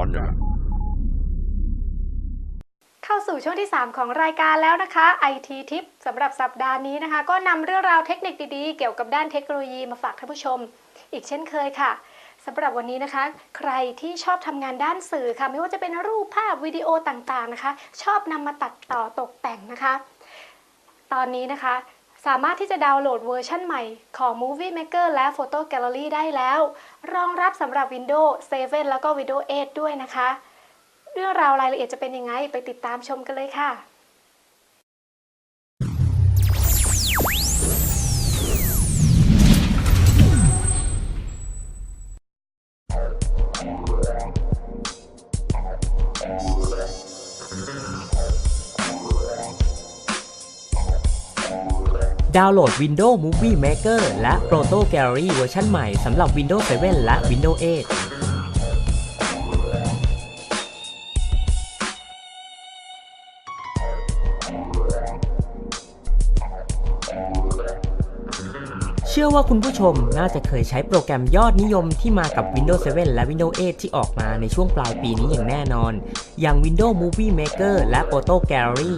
อนอย่างนั้นเข้าสู่ช่วงที่ 3 ของรายการแล้วนะคะ IT Tip สำหรับสัปดาห์นี้นะคะ ก็นำเรื่องราวเทคนิคดีๆ เกี่ยวกับด้านเทคโนโลยีมาฝากท่านผู้ชม อีกเช่นเคยค่ะสำหรับวันนี้นะคะ ใครที่ชอบทำงานด้านสื่อค่ะ ไม่ว่าจะเป็นรูปภาพวิดีโอต่างๆนะคะ ชอบนำมาตัดต่อตกแต่งนะคะ ตอนนี้นะคะ สามารถที่จะดาวน์โหลดเวอร์ชันใหม่ของ Movie Maker และ Photo Gallery ได้แล้ว รองรับสำหรับ Windows 7 แล้วก็ Windows 8 ด้วยนะคะ เรื่องราวรายละเอียดจะเป็นยังไงไปติดตามชมกันเลยค่ะ ดาวน์โหลด Windows Movie Maker และ Proto Gallery เวอร์ชันใหม่สำหรับ Windows 7 และ Windows 8เชื่อว่าคุณผู้ชมน่าจะเคยใช้โปรแกรมยอดนิยมที่มากับ Windows 7 และ Windows 8 ที่ออกมาในช่วงปลายปีนี้อย่างแน่นอน อย่าง Windows Movie Maker และ Proto Gallery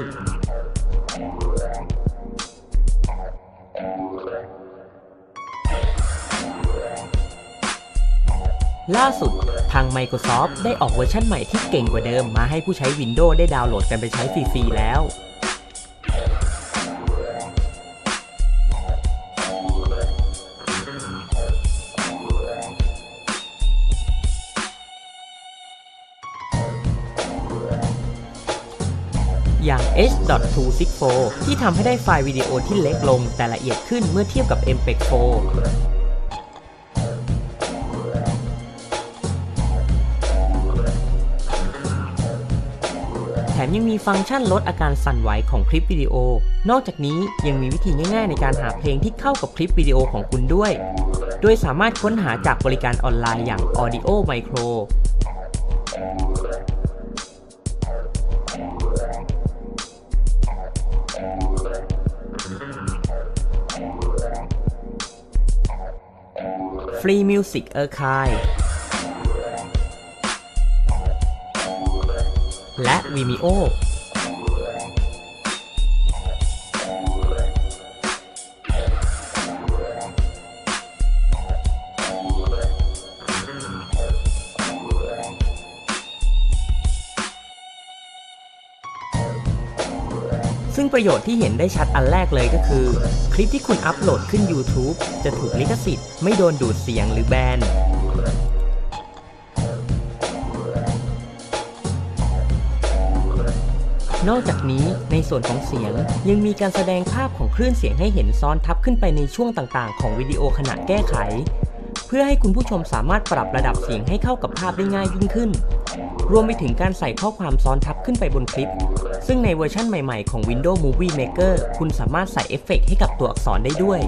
ล่าสุดทาง Microsoft ได้ออกเวอร์ชันใหม่ที่เก่งกว่าเดิมมาให้ผู้ใช้ Windows ได้ดาวน์โหลดกันไปใช้ฟรีๆแล้ว อย่าง H.264 ที่ทำให้ได้ไฟล์วิดีโอที่เล็กลงแต่ละเอียดขึ้นเมื่อเทียบกับ MPEG 4 มยังมีฟังก์ชันลดอาการสั่นไหวของคลิปวิดีโอ นอกจากนี้ยังมีวิธีง่ายๆ ในการหาเพลงที่เข้ากับคลิปวิดีโอของคุณด้วย โดยสามารถค้นหาจากบริการออนไลน์อย่าง Audio Micro Free Music Archive และ Vimeo ซึ่งประโยชน์ที่เห็นได้ชัดอันแรกเลยก็คือ คลิปที่คุณอัปโหลดขึ้น YouTube จะถูกลิขสิทธิ์ไม่โดนดูดเสียงหรือแบน นอกจากนี้ในส่วนของเสียงยังมีการแสดงภาพของคลื่นเสียงให้เห็นซ้อนทับขึ้นไปในช่วงต่างๆ ของวิดีโอขณะแก้ไข เพื่อให้คุณผู้ชมสามารถปรับระดับเสียงให้เข้ากับภาพได้ง่ายยิ่งขึ้น รวมไปถึงการใส่ข้อความซ้อนทับขึ้นไปบนคลิป ซึ่งในเวอร์ชั่นใหม่ๆของ Windows Movie Maker คุณสามารถใส่เอฟเฟกต์ให้กับตัวอักษรได้ด้วย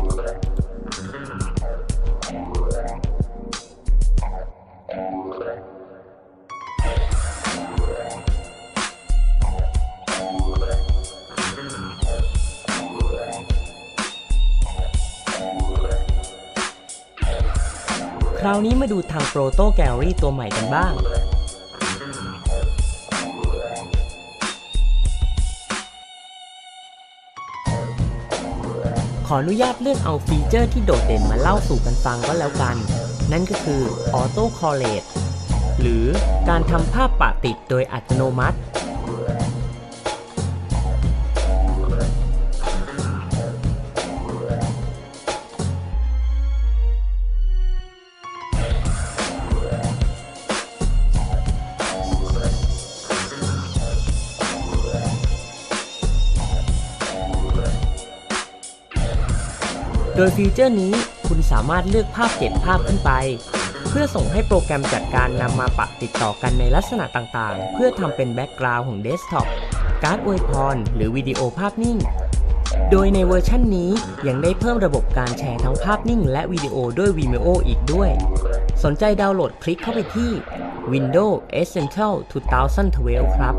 ราวนี้มาดูทาง Proto Gallery ตัวใหม่กันบ้าง ขออนุญาตเลือกเอาฟีเจอร์ที่โดดเด่นมาเล่าสู่กันฟังก็แล้วกัน นั่นก็คือ Auto Collate หรือการทำภาพปะติดโดยอัตโนมัติ โดยฟีเจอร์นี้คุณสามารถเลือกภาพ 7 ภาพขึ้นไป เพื่อส่งให้โปรแกรมจัดการนำมาปะติดต่อกันในลักษณะต่างๆ เพื่อทำเป็นแบ็กกราวด์ของเดสก์ท็อปการ์ดอวยพร หรือวิดีโอภาพนิ่ง โดยในเวอร์ชั่นนี้ยังได้เพิ่มระบบการแชร์ทั้งภาพนิ่ง และวิดีโอด้วย Vimeo อีกด้วย สนใจดาวน์โหลดคลิกเข้าไปที่ Windows Essential 2012 ครับ